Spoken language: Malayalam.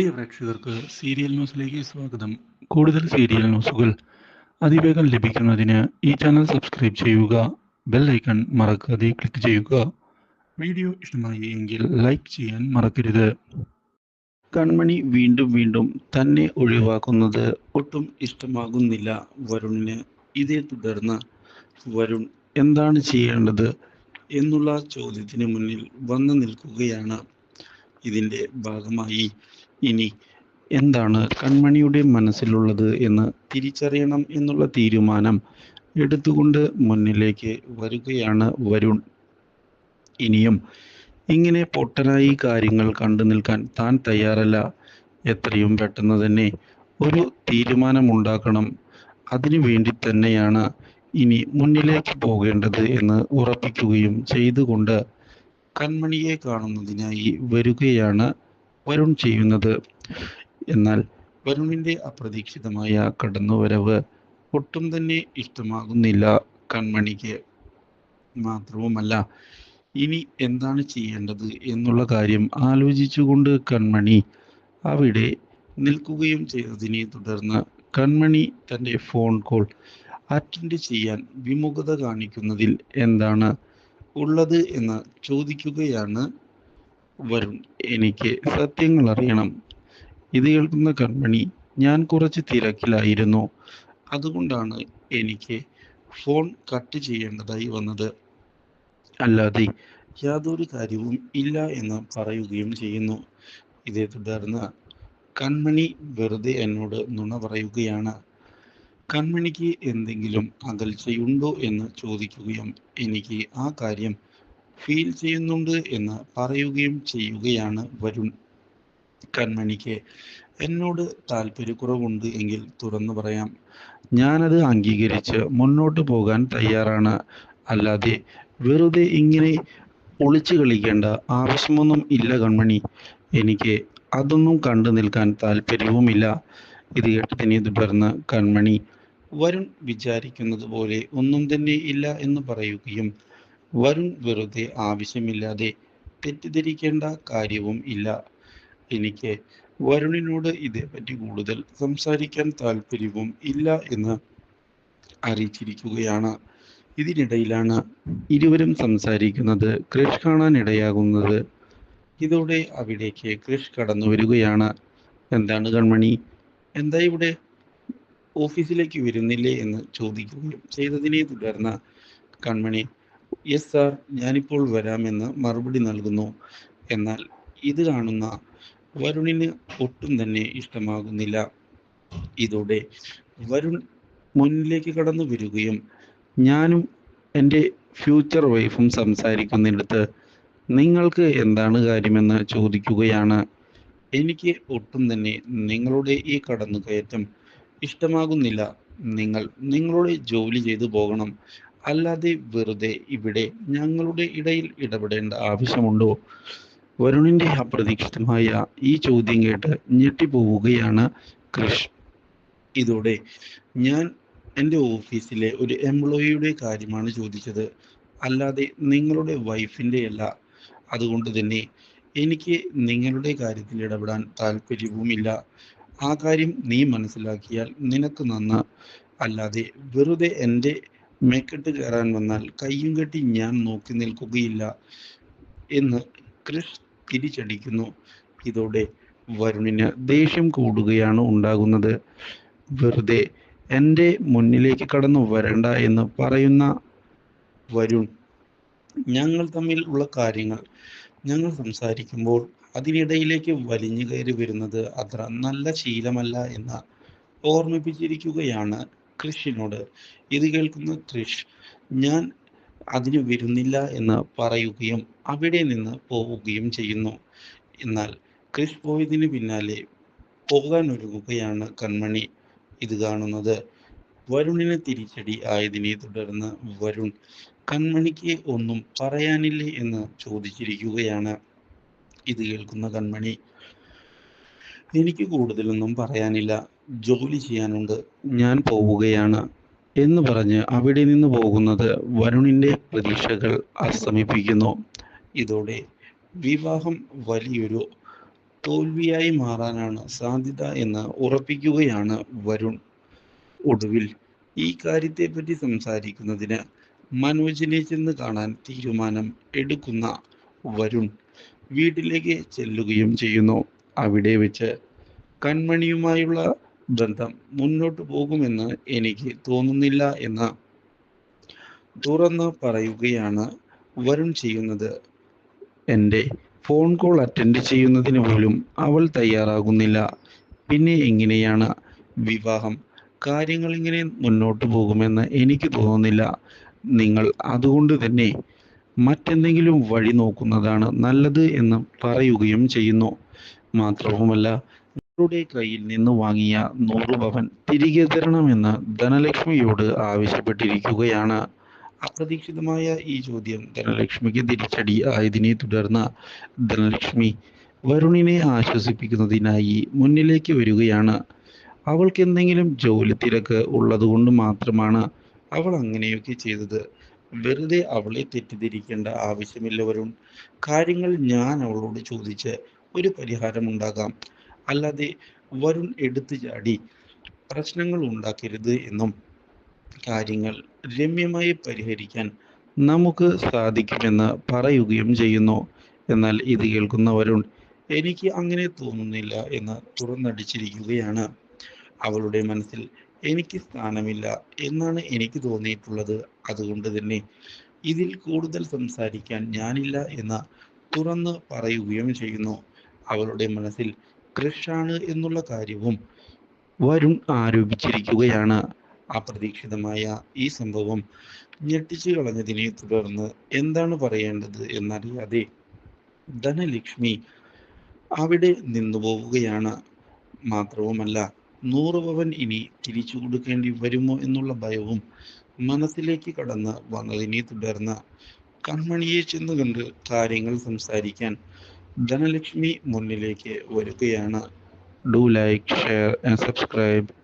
പ്രിയ പ്രേക്ഷകർക്ക് സീരിയൽ ന്യൂസിലേക്ക് സ്വാഗതം. കൂടുതൽ സീരിയൽ ന്യൂസുകൾ അതിവേഗം ലഭിക്കുന്നതിന് ഈ ചാനൽ സബ്സ്ക്രൈബ് ചെയ്യുക ബെൽ ഐക്കൺ മറക്കാതെ ക്ലിക്ക് ചെയ്യുക. വീഡിയോ ഇഷ്ടമായി എങ്കിൽ ലൈക്ക് ചെയ്യാൻ മറക്കരുത്. കൺമണി വീണ്ടും വീണ്ടും തന്നെ ഒഴിവാക്കുന്നത് ഒട്ടും ഇഷ്ടമാകുന്നില്ല വരുണിന്. ഇതേ തുടർന്ന് വരുൺ എന്താണ് ചെയ്യേണ്ടത് എന്നുള്ള ചോദ്യത്തിന് മുന്നിൽ വന്നു നിൽക്കുകയാണ് ഇതിന്റെ ഭാഗമായി. ഇനി എന്താണ് കൺമണിയുടെ മനസ്സിലുള്ളത് എന്ന് തിരിച്ചറിയണം എന്നുള്ള തീരുമാനം എടുത്തുകൊണ്ട് മുന്നിലേക്ക് വരികയാണ് വരുൺ. ഇനിയും ഇങ്ങനെ പൊട്ടനായി കാര്യങ്ങൾ കണ്ടു നിൽക്കാൻ താൻ തയ്യാറല്ല. എത്രയും പെട്ടെന്ന് തന്നെ ഒരു തീരുമാനമുണ്ടാക്കണം. അതിനു വേണ്ടി തന്നെയാണ് ഇനി മുന്നിലേക്ക് പോകേണ്ടത് എന്ന് ഉറപ്പിക്കുകയും ചെയ്തുകൊണ്ട് കൺമണിയെ കാണുന്നതിനായി വരികയാണ് വരുൺ ചെയ്യുന്നത്. എന്നാൽ വരുണിന്റെ അപ്രതീക്ഷിതമായ കടന്നുവരവ് ഒട്ടും തന്നെ ഇഷ്ടമാകുന്നില്ല കൺമണിക്ക്. മാത്രവുമല്ല ഇനി എന്താണ് ചെയ്യേണ്ടത് എന്നുള്ള കാര്യം ആലോചിച്ചുകൊണ്ട് കൺമണി അവിടെ നിൽക്കുകയും ചെയ്തതിനെ തുടർന്ന് കൺമണി തന്റെ ഫോൺ കോൾ അറ്റൻഡ് ചെയ്യാൻ വിമുഖത കാണിക്കുന്നതിൽ എന്താണ് ഉള്ളത് എന്ന് ചോദിക്കുകയാണ് വരുൺ. എനിക്ക് സത്യങ്ങൾ അറിയണം. ഇത് കേൾക്കുന്ന കൺമണി ഞാൻ കുറച്ച് തിരക്കിലായിരുന്നു. അതുകൊണ്ടാണ് എനിക്ക് ഫോൺ കട്ട് ചെയ്യേണ്ടതായി വന്നത്. അല്ലാതെ യാതൊരു കാര്യവും ഇല്ല എന്ന് പറയുകയും ചെയ്യുന്നു. ഇതേ തുടർന്ന് കൺമണി വെറുതെ എന്നോട് നുണ പറയുകയാണ്. കൺമണിക്ക് എന്തെങ്കിലും അകൽച്ചയുണ്ടോ എന്ന് ചോദിക്കുകയും എനിക്ക് ആ കാര്യം ഫീൽ ചെയ്യുന്നുണ്ട് എന്ന് പറയുകയും ചെയ്യുകയാണ് വരുൺ. കൺമണിക്ക് എന്നോട് താല്പര്യക്കുറവുണ്ട് എങ്കിൽ തുറന്നു പറയാം. ഞാനത് അംഗീകരിച്ച് മുന്നോട്ട് പോകാൻ തയ്യാറാണ്. അല്ലാതെ വെറുതെ ഇങ്ങനെ ഒളിച്ചു കളിക്കേണ്ട ആവശ്യമൊന്നും ഇല്ല കൺമണി. എനിക്ക് അതൊന്നും കണ്ടു നിൽക്കാൻ താല്പര്യവുമില്ല ഇത് കേട്ടതിനെ തുടർന്ന് കൺമണി വരുൺ വിചാരിക്കുന്നത് പോലെ ഒന്നും തന്നെ ഇല്ല എന്ന് പറയുകയും വരുൺ വെറുതെ ആവശ്യമില്ലാതെ തെറ്റിദ്ധരിക്കേണ്ട കാര്യവും ഇല്ല. എനിക്ക് വരുണിനോട് ഇതേപ്പറ്റി കൂടുതൽ സംസാരിക്കാൻ താല്പര്യവും ഇല്ല എന്ന് അറിയിച്ചിരിക്കുകയാണ്. ഇതിനിടയിലാണ് ഇരുവരും സംസാരിക്കുന്നത് ക്രിഷ് കാണാൻ ഇടയാകുന്നത്. ഇതോടെ അവിടേക്ക് ക്രിഷ് കടന്നു വരികയാണ് എന്താണ് കൺമണി? എന്താ ഇവിടെ ഓഫീസിലേക്ക് വരുന്നില്ലേ എന്ന് ചോദിക്കുകയും ചെയ്തതിനെ തുടർന്ന് കൺമണി യെസ് സാർ ഞാനിപ്പോൾ വരാമെന്ന് മറുപടി നൽകുന്നു. എന്നാൽ ഇത് കാണുന്ന വരുണിന് ഒട്ടും തന്നെ ഇഷ്ടമാകുന്നില്ല. ഇതോടെ വരുൺ മുന്നിലേക്ക് കടന്നു വരികയും ഞാനും എന്റെ ഫ്യൂച്ചർ വൈഫും സംസാരിക്കുന്നിടത്ത് നിങ്ങൾക്ക് എന്താണ് കാര്യമെന്ന് ചോദിക്കുകയാണ്. എനിക്ക് ഒട്ടും തന്നെ നിങ്ങളുടെ ഈ കടന്നുകയറ്റം ഇഷ്ടമാകുന്നില്ല. നിങ്ങൾ നിങ്ങളുടെ ജോലി ചെയ്തു പോകണം. അല്ലാതെ വെറുതെ ഇവിടെ ഞങ്ങളുടെ ഇടയിൽ ഇടപെടേണ്ട ആവശ്യമുണ്ടോ? വരുണിന്റെ അപ്രതീക്ഷിതമായ ഈ ചോദ്യം കേട്ട് ഞെട്ടിപ്പോവുകയാണ് കൃഷ്. ഇതോടെ ഞാൻ എന്റെ ഓഫീസിലെ ഒരു എംപ്ലോയിയുടെ കാര്യമാണ് ചോദിച്ചത്. അല്ലാതെ നിങ്ങളുടെ വൈഫിന്റെ അല്ല. അതുകൊണ്ട് തന്നെ എനിക്ക് നിങ്ങളുടെ കാര്യത്തിൽ ഇടപെടാൻ താല്പര്യവുമില്ല ആ കാര്യം നീ മനസ്സിലാക്കിയാൽ നിനക്ക് നന്ന അല്ലാതെ വെറുതെ എന്റെ മേക്കെട്ട് കയറാൻ വന്നാൽ കയ്യും കെട്ടി ഞാൻ നോക്കി നിൽക്കുകയില്ല എന്ന് ക്രിഷ് തിരിച്ചടിക്കുന്നു. ഇതോടെ വരുണിന് ദേഷ്യം കൂടുകയാണ് ഉണ്ടാകുന്നത്. വെറുതെ എന്റെ മുന്നിലേക്ക് കടന്നു വരണ്ട എന്ന് പറയുന്ന വരുൺ ഞങ്ങൾ തമ്മിൽ ഉള്ള കാര്യങ്ങൾ ഞങ്ങൾ സംസാരിക്കുമ്പോൾ അതിനിടയിലേക്ക് വലിഞ്ഞു കയറി വരുന്നത് അത്ര നല്ല ശീലമല്ല എന്ന് ഓർമ്മിപ്പിച്ചിരിക്കുകയാണ് കൃഷിനോട് ഇത് കേൾക്കുന്ന കൃഷ് ഞാൻ അതിന് വരുന്നില്ല എന്ന് പറയുകയും അവിടെ നിന്ന് പോവുകയും ചെയ്യുന്നു. എന്നാൽ കൃഷ് പോയതിന് പിന്നാലെ പോകാൻ ഒരുങ്ങുകയാണ് കൺമണി. ഇത് കാണുന്നത് വരുണിന് തിരിച്ചടി ആയതിനെ തുടർന്ന് വരുൺ കൺമണിക്ക് ഒന്നും പറയാനില്ലേ എന്ന് ചോദിച്ചിരിക്കുകയാണ്. ഇത് കേൾക്കുന്ന കൺമണി എനിക്ക് കൂടുതലൊന്നും പറയാനില്ല. ജോലി ചെയ്യാനുണ്ട്. ഞാൻ പോവുകയാണ് എന്ന് പറഞ്ഞ് അവിടെ നിന്ന് പോകുന്നത് വരുണിന്റെ പ്രതീക്ഷകൾ അസ്തമിപ്പിക്കുന്നു ഇതോടെ വിവാഹം വലിയൊരു തോൽവിയായി മാറാനാണ് സാധ്യത എന്ന് ഉറപ്പിക്കുകയാണ് വരുൺ. ഒടുവിൽ ഈ കാര്യത്തെപ്പറ്റി സംസാരിക്കുന്നതിന് മനോജിനെ ചെന്ന് കാണാൻ തീരുമാനം എടുക്കുന്ന വരുൺ വീട്ടിലേക്ക് ചെല്ലുകയും ചെയ്യുന്നു. അവിടെ വെച്ച് കൺമണിയുമായുള്ള ബന്ധം മുന്നോട്ട് പോകുമെന്ന് എനിക്ക് തോന്നുന്നില്ല എന്ന് തുറന്ന് പറയുകയാണ് വരുൺ ചെയ്യുന്നത്. എന്റെ ഫോൺ കോൾ അറ്റൻഡ് ചെയ്യുന്നതിന് പോലും അവൾ തയ്യാറാകുന്നില്ല. പിന്നെ എങ്ങനെയാണ് വിവാഹം? കാര്യങ്ങൾ ഇങ്ങനെ മുന്നോട്ട് പോകുമെന്ന് എനിക്ക് തോന്നുന്നില്ല. നിങ്ങൾ അതുകൊണ്ട് തന്നെ മറ്റെന്തെങ്കിലും വഴി നോക്കുന്നതാണ് നല്ലത് എന്ന് പറയുകയും ചെയ്യുന്നു. മാത്രവുമല്ല നിങ്ങളുടെ കയ്യിൽ നിന്ന് വാങ്ങിയ നൂറ് പവൻ തിരികെ തരണമെന്ന് ധനലക്ഷ്മിയോട് ആവശ്യപ്പെട്ടിരിക്കുകയാണ്. അപ്രതീക്ഷിതമായ ഈ ചോദ്യം ധനലക്ഷ്മിക്ക് തിരിച്ചടി ആയതിനെ തുടർന്ന് ധനലക്ഷ്മി വരുണിനെ ആശ്വസിപ്പിക്കുന്നതിനായി മുന്നിലേക്ക് വരികയാണ്. അവൾക്ക് എന്തെങ്കിലും ജോലി തിരക്ക് ഉള്ളതുകൊണ്ട് മാത്രമാണ് അവൾ അങ്ങനെയൊക്കെ ചെയ്തത്. വെറുതെ അവളെ തെറ്റിദ്ധരിക്കേണ്ട ആവശ്യമില്ല വരുൺ. കാര്യങ്ങൾ ഞാൻ അവളോട് ചോദിച്ച് ഒരു പരിഹാരം ഉണ്ടാകാം. അല്ലാതെ വരുൺ എടുത്തു ചാടി പ്രശ്നങ്ങൾ ഉണ്ടാക്കരുത് എന്നും കാര്യങ്ങൾ രമ്യമായി പരിഹരിക്കാൻ നമുക്ക് സാധിക്കുമെന്ന് പറയുകയും ചെയ്യുന്നു. എന്നാൽ ഇത് കേൾക്കുന്ന വരുൺ എനിക്ക് അങ്ങനെ തോന്നുന്നില്ല എന്ന് തുറന്നടിച്ചിരിക്കുകയാണ്. അവളുടെ മനസ്സിൽ എനിക്ക് സ്ഥാനമില്ല എന്നാണ് എനിക്ക് തോന്നിയിട്ടുള്ളത്. അതുകൊണ്ട് തന്നെ ഇതിൽ കൂടുതൽ സംസാരിക്കാൻ ഞാനില്ല എന്ന് തുറന്ന് പറയുകയും ചെയ്യുന്നു. അവളുടെ മനസ്സിൽ ക്രിഷാണ് എന്നുള്ള കാര്യവും വരുൺ ആരോപിച്ചിരിക്കുകയാണ്. അപ്രതീക്ഷിതമായ ഈ സംഭവം ഞെട്ടിച്ചു കളഞ്ഞതിനെ തുടർന്ന് എന്താണ് പറയേണ്ടത് എന്നറിയാതെ ധനലക്ഷ്മി അവിടെ നിന്നു പോവുകയാണ് മാത്രവുമല്ല നൂറ് പവൻ ഇനി തിരിച്ചു കൊടുക്കേണ്ടി വരുമോ എന്നുള്ള ഭയവും മനസ്സിലേക്ക് കടന്ന് വന്നതിനെ തുടർന്ന് കൺമണിയെ ചെന്ന് കണ്ട് കാര്യങ്ങൾ സംസാരിക്കാൻ ധനലക്ഷ്മി മുന്നിലേക്ക് വരികയാണ്. Do like share and subscribe